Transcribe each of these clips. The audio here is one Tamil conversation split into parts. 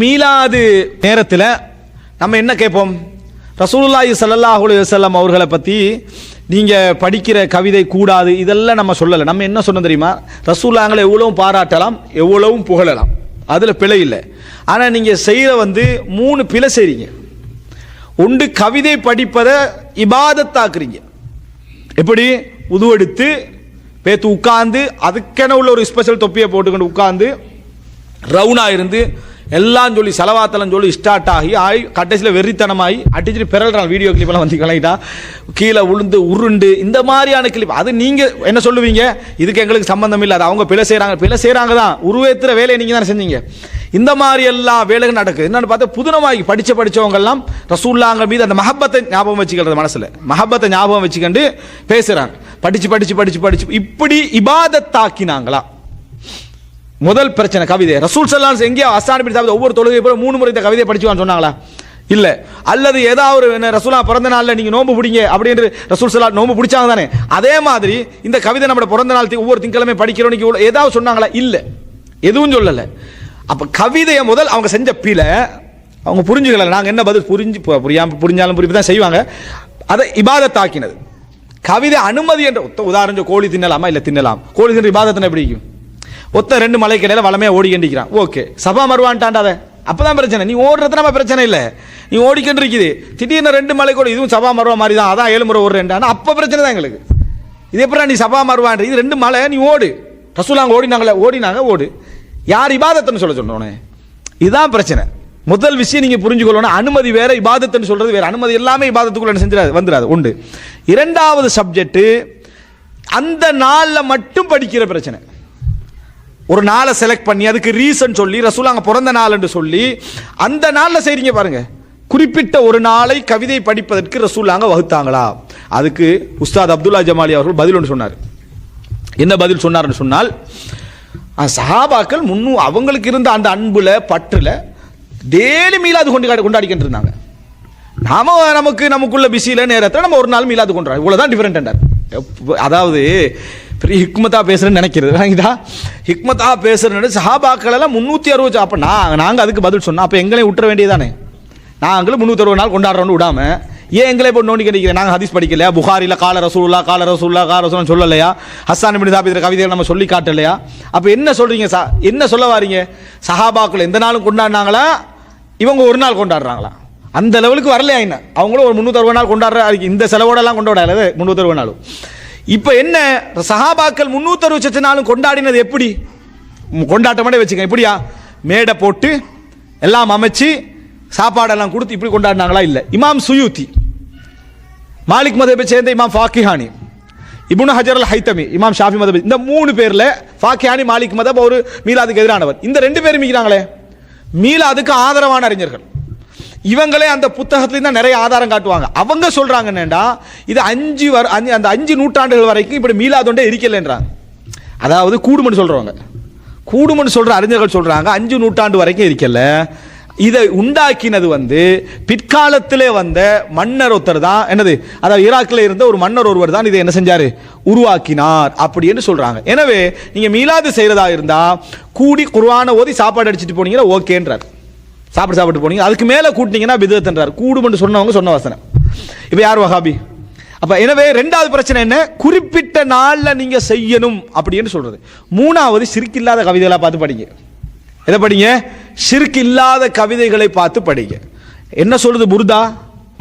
மீலாது நேரத்தில் நம்ம என்ன கேட்போம்? ரசூலுல்லாஹி ஸல்லல்லாஹு அலைஹி அவர்களை பற்றி நீங்கள் படிக்கிற கவிதை கூடாது இதெல்லாம் நம்ம சொல்லலை. நம்ம என்ன சொன்னோம் தெரியுமா? ரசூல்லாங்களை எவ்வளவும் பாராட்டலாம் எவ்வளவும் புகழலாம். அதில் பிழை இல்லை. ஆனால் நீங்கள் செய்கிற வந்து மூணு பிழை செய்கிறீங்க ஒன்று கவிதை படிப்பதை இபாதத்தாக்குறீங்க. எப்படி? உதுவெடுத்து பேத்து உட்காந்து அதுக்கென உள்ள ஒரு ஸ்பெஷல் தொப்பியை போட்டுக்கொண்டு உட்காந்து ரவுனாக இருந்து எல்லாம் சொல்லி செலவாத்தலம் சொல்லி ஸ்டார்ட் ஆகி ஆகி கடைசியில் வெறித்தனமாகி அடிச்சுட்டு பிறல்றான் வீடியோ கிளிப்பெல்லாம் வந்து கலைட்டா கீழே உளுந்து உருண்டு இந்த மாதிரியான கிளிப் அது நீங்கள் என்ன சொல்லுவீங்க? இதுக்கு எங்களுக்கு சம்மந்தம் இல்லை. அது அவங்க பிழை செய்கிறாங்க பிழை செய்கிறாங்க தான் உருவேத்துற வேலையை நீங்கள் தானே செஞ்சீங்க. இந்த மாதிரி எல்லா வேலைகள் நடக்குது. என்னன்னு பார்த்தா புதுனமாகி படித்த படித்தவங்கெல்லாம் ரசூல்லாங்க மீது அந்த மஹப்பத்தை ஞாபகம் வச்சுக்கிறது மனசில். மஹப்பத்தை ஞாபகம் வச்சுக்கண்டு பேசுகிறாங்க படித்து படித்து படித்து படித்து இப்படி இபாதத்தாக்கினாங்களா முதல் பிரச்சனை கவிதை. ரசூல் சல்லாஸ் எங்கேயோ அஸ்தானி பிடி ஒவ்வொரு தொழுகை போல மூணு முறை இந்த கவிதையை படிச்சுவான்னு சொன்னாங்களா? இல்லை. அல்லது ஏதாவது ஒரு என்ன ரசூலா பிறந்த நாளில் நீங்கள் நோன்பு பிடிங்க அப்படின்னு ரசூல் சல்லா நோம்பு பிடிச்சாங்க தானே? அதே மாதிரி இந்த கவிதை நம்ம பிறந்த நாள் ஒவ்வொரு திங்கக்கிழமை படிக்கிறோம் நீங்கள் ஏதாவது சொன்னாங்களா? இல்லை. எதுவும் சொல்லலை. அப்போ கவிதையை முதல் அவங்க செஞ்ச பிழை அவங்க புரிஞ்சுக்கல. நாங்கள் என்ன பதில் புரிஞ்சு புரியாமல் புரிஞ்சாலும் புரிப்பு தான் செய்வாங்க. அதை இபாதத்தாக்கினது. கவிதை அனுமதி என்ற உதாரணம் கோழி தின்னலாமா? இல்லை தின்னலாம். கோழி தின்ற இபாதத்தின எப்படி ஒத்த ரெண்டு மலைக்கடையில் வளமையா ஓடி கண்டிக்கிறான் ஓகே. சபா மருவான்ட்டாண்டா அதை அப்பதான் பிரச்சனை. நீ ஓடுறது நம்ம பிரச்சனை இல்லை. நீ ஓடிக்கிட்டு இருக்குது. திடீர்னு ரெண்டு மலை கூட இதுவும் சபா மருவா மாதிரி தான் அதான் ஏழு முறை ரெண்டான அப்போ பிரச்சனை தான் எங்களுக்கு. இது எப்படி நீ சபா மருவான்ற இது ரெண்டு மலை நீ ஓடு. ரசூலாங்க ஓடினாங்களே ஓடினாங்க ஓடு. யார் இபாதத்துன்னு சொல்ல சொன்னோன்னே இதுதான் பிரச்சனை. முதல் விஷயம் நீங்கள் புரிஞ்சுக்கொள்ளணும். அனுமதி வேற இபாதத்துன்னு சொல்கிறது வேறு. அனுமதி எல்லாமே இபாதத்துக்குள்ள செஞ்சிடாது வந்துடாது. உண்டு. இரண்டாவது சப்ஜெக்ட்டு அந்த நாளில் மட்டும் படிக்கிற பிரச்சனை. ஒரு நாளை செலக்ட் பண்ணி அதுக்கு ரீசன் சொல்லி ரசூலாங்க பிறந்த நாள்னு சொல்லி அந்த நாளில் செய்கிறீங்க பாருங்கள் குறிப்பிட்ட ஒரு நாளை கவிதை படிப்பதற்கு ரசூலாங்க வகுத்தாங்களா? அதுக்கு உஸ்தாத் அப்துல்லா ஜமாலி அவர்கள் பதில் ஒன்று சொன்னார். என்ன பதில் சொன்னார்னு சொன்னால் சஹாபாக்கள் முன்னு அவங்களுக்கு இருந்த அந்த அன்பில் பற்றில் டெய்லி மீலாது கொண்டு கொண்டாடிக்கிட்டு இருந்தாங்க. நாம நமக்கு நமக்குள்ள பிஸியில் நேரத்தில் நம்ம ஒரு நாள் மீலாது கொண்டாடுறோம் இவ்வளோதான் டிஃப்ரெண்ட் அதாவது பெரிய ஹிக்மத்தாக பேசுகிறேன்னு நினைக்கிறது. வாங்கிதா? ஹிக்மத்தாக பேசுகிறேன்னு சஹாபாக்கள் எல்லாம் முந்நூற்றி அறுபது அப்போ நான் நாங்கள் அதுக்கு பதில் சொன்னோம். அப்போ எங்களையும் விட்டுற வேண்டியதானே நாங்களும் முந்நூற்றி அறுபது நாள் கொண்டாடுறோம்னு விடாம ஏன் எங்களை இப்போ நோண்டி கிடைக்கிறேன் நாங்கள் ஹதீஸ் படிக்கலையா? புகாரில் கால ரசூல்லா கால ரசூல்லா கால ரசூல் சொல்லலையா? ஹஸ்தான் பின் சாபித்திர கவிதைகள் நம்ம சொல்லி காட்டலையா? அப்போ என்ன சொல்கிறீங்க சா என்ன சொல்ல வாரீங்க? சஹாபாக்கள் எந்த நாளும் கொண்டாடினாங்களா? இவங்க ஒரு நாள் கொண்டாடுறாங்களா? அந்த லெவலுக்கு வரலையா என்ன? அவங்களும் ஒரு முந்நூற்றி அறுபது நாள் கொண்டாடுற இந்த செலவோடலாம் கொண்டாடாது முந்நூற்றி அறுபது நாளும். இப்போ என்ன சஹாபாக்கள் முந்நூற்றி அறுபது நாளும் கொண்டாடினது எப்படி? கொண்டாட்டமாட்டே வச்சுக்க எப்படியா மேடை போட்டு எல்லாம் அமைச்சு சாப்பாடெல்லாம் கொடுத்து இப்படி கொண்டாடினாங்களா? இல்லை. இமாம் சுயூத்தி மாலிக் மதபை சேர்ந்த இமாம் ஃபாக்கிஹானி இபுன் ஹஜர் அல் ஹைத்தமி இமாம் ஷாஃபி மதபை இந்த மூணு பேரில் ஃபாக்கிஹானி மாலிக் மதப் ஒரு மீலாதுக்கு எதிரானவர். இந்த ரெண்டு பேரும் இருக்கிறாங்களே மீலாதுக்கு ஆதரவான அறிஞர்கள். இவங்களே அந்த புத்தகத்துலேயும் தான் நிறைய ஆதாரம் காட்டுவாங்க. அவங்க சொல்றாங்க இது அஞ்சு வர அஞ்சு- அந்த அஞ்சு நூற்றாண்டுகள் வரைக்கும் இப்படி மீளாதொண்டே இருக்கலைன்றாங்க. அதாவது கூடுமன்னு சொல்கிறவங்க கூடுமன்னு சொல்கிற அறிஞர்கள் சொல்கிறாங்க அஞ்சு நூற்றாண்டு வரைக்கும் இருக்கல. இதை உண்டாக்கினது வந்து பிற்காலத்திலே வந்த மன்னர் ஒருத்தர் தான் என்னது அதாவது ஈராக்கில் இருந்த ஒரு மன்னர் ஒருவர் தான் இதை என்ன செஞ்சார்? உருவாக்கினார் அப்படின்னு சொல்கிறாங்க எனவே நீங்கள் மீளாது செய்கிறதா இருந்தால் கூடி குருவான ஓதி சாப்பாடு அடிச்சிட்டு போனீங்கன்னா ஓகேன்றார். சாப்பிட்டு சாப்பிட்டு போனீங்க. அதுக்கு மேலே கூட்டினீங்கன்னா பிதத்துன்றார் கூடுமென்று சொன்னவங்க சொன்ன வசனம். இப்போ யார் வஹாபி? அப்போ எனவே ரெண்டாவது பிரச்சனை என்ன? குறிப்பிட்ட நாளில் நீங்கள் செய்யணும் அப்படின்னு சொல்கிறது மூணாவது சிரிக்கில்லாத கவிதைகளை பார்த்து படிங்க. எதை படிங்க? ஷிர்க் இல்லாத கவிதைகளை பார்த்து படிங்க. என்ன சொல்றது புர்தா?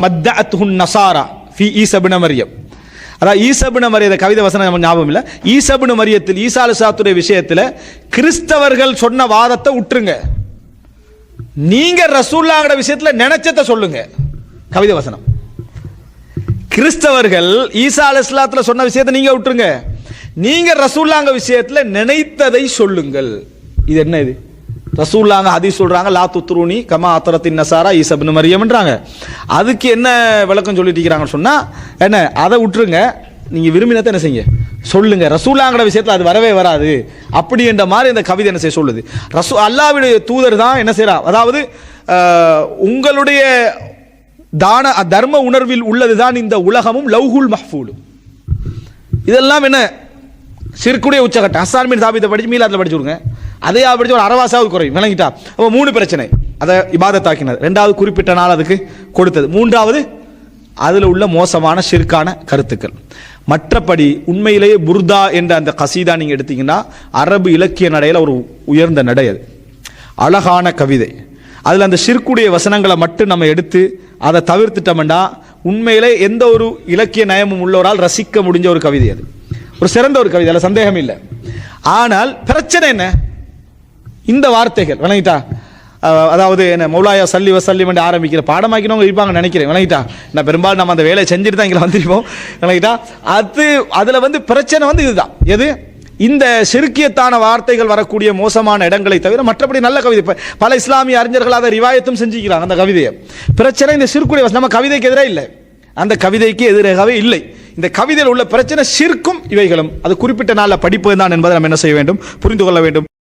மத்தஅத்துஹுன் நசாரா ஃபி ஈசபின மரியம். அதாவது ஈசபின மரிய கவிதை வசனம் நம்ம ஞாபகம் இல்லை. ஈசபின மரியத்தில் ஈசாலு சாத்துடைய விஷயத்தில் கிறிஸ்தவர்கள் சொன்ன வாதத்தை விட்டுருங்க நீங்க ரசூல்லாங்கிற விஷயத்துல நினைச்சத சொல்லுங்க. கவிதை வசனம். கிறிஸ்தவர்கள் ஈசா அலைஹிஸ்ஸலாத்துல சொன்ன விஷயத்தை நீங்க விட்டுருங்க. நீங்க ரசூல்லாங்க விஷயத்துல நினைத்ததை சொல்லுங்கள். இது என்ன இது? ரசூல்லாங்க ஹதீஸ் சொல்றாங்க லா துத்ரூனி கமா அத்தரத்தின் நசாரா ஈசப்னு மரியம்ன்றாங்க அதுக்கு என்ன விளக்கம் சொல்லிட்டு இருக்கிறாங்கன்னு சொன்னா என்ன அதை விட்டுருங்க. நீங்கள் விரும்பினதை என்ன செய்யுங்க? சொல்லுங்க. ரசூல்லாங்கிற விஷயத்தில் அது வரவே வராது. அப்படி என்ற மாதிரி இந்த கவிதை என்ன செய்ய சொல்லுது? ரசூ அல்லாவுடைய தூதர் தான் என்ன செய்றா அதாவது உங்களுடைய தான தர்ம உணர்வில் உள்ளதுதான் இந்த உலகமும் லவ்ஹுல் மஹ்ஃபூலும் இதெல்லாம் என்ன? சிறுக்குடைய உச்சகட்டம். அசான் மீன் சாபித்தை படிச்சு மீலாத்தில் படிச்சு கொடுங்க அதையா படிச்சு ஒரு அரவாசாவது குறையும் விளங்கிட்டா. அப்போ மூணு பிரச்சனை. அதை இபாதத்தாக்கினது. ரெண்டாவது குறிப்பிட்ட நாள் அதுக்கு கொடுத்தது. மூன்றாவது அதில் உள்ள மோசமான சிற்கான கருத்துக்கள். மற்றபடி உண்மையிலேயே புர்தா என்ற அந்த கசீதா நீங்கள் எடுத்தீங்கன்னா அரபு இலக்கிய நடையில் ஒரு உயர்ந்த நடை அது. அழகான கவிதை. அதில் அந்த சிற்குடைய வசனங்களை மட்டும் நம்ம எடுத்து அதை தவிர்த்துட்டோம்னா உண்மையிலே எந்த ஒரு இலக்கிய நயமும் உள்ளவரால் ரசிக்க முடிஞ்ச ஒரு கவிதை அது. ஒரு சிறந்த ஒரு கவிதை அதில் சந்தேகம் இல்லை ஆனால் பிரச்சனை என்ன? இந்த வார்த்தைகள் விளங்கிட்டா? அதாவது என்ன மௌலாயா சல்லி வசல்லி என்று ஆரம்பிக்கிற பாடமாக்கினவங்க இருப்பாங்க நினைக்கிறேன். விளங்கிட்டா? நான் பெரும்பாலும் நம்ம அந்த வேலையை செஞ்சுட்டு தான் இங்கே வந்திருப்போம். விளங்கிட்டா? அது அதில் வந்து பிரச்சனை வந்து இதுதான். எது? இந்த செருக்கியத்தான வார்த்தைகள் வரக்கூடிய மோசமான இடங்களை தவிர மற்றபடி நல்ல கவிதை. பல இஸ்லாமிய அறிஞர்கள் அதை ரிவாயத்தும் செஞ்சுக்கிறாங்க அந்த கவிதையை. பிரச்சனை இந்த சிறுக்குடைய நம்ம கவிதைக்கு எதிராக இல்லை. அந்த கவிதைக்கு எதிராகவே இல்லை. இந்த கவிதையில் உள்ள பிரச்சனை சிற்கும் இவைகளும். அது குறிப்பிட்ட நாளில் படிப்பது தான் என்பதை நம்ம என்ன செய்ய வேண்டும்? புரிந்து கொள்ள வேண்டும்.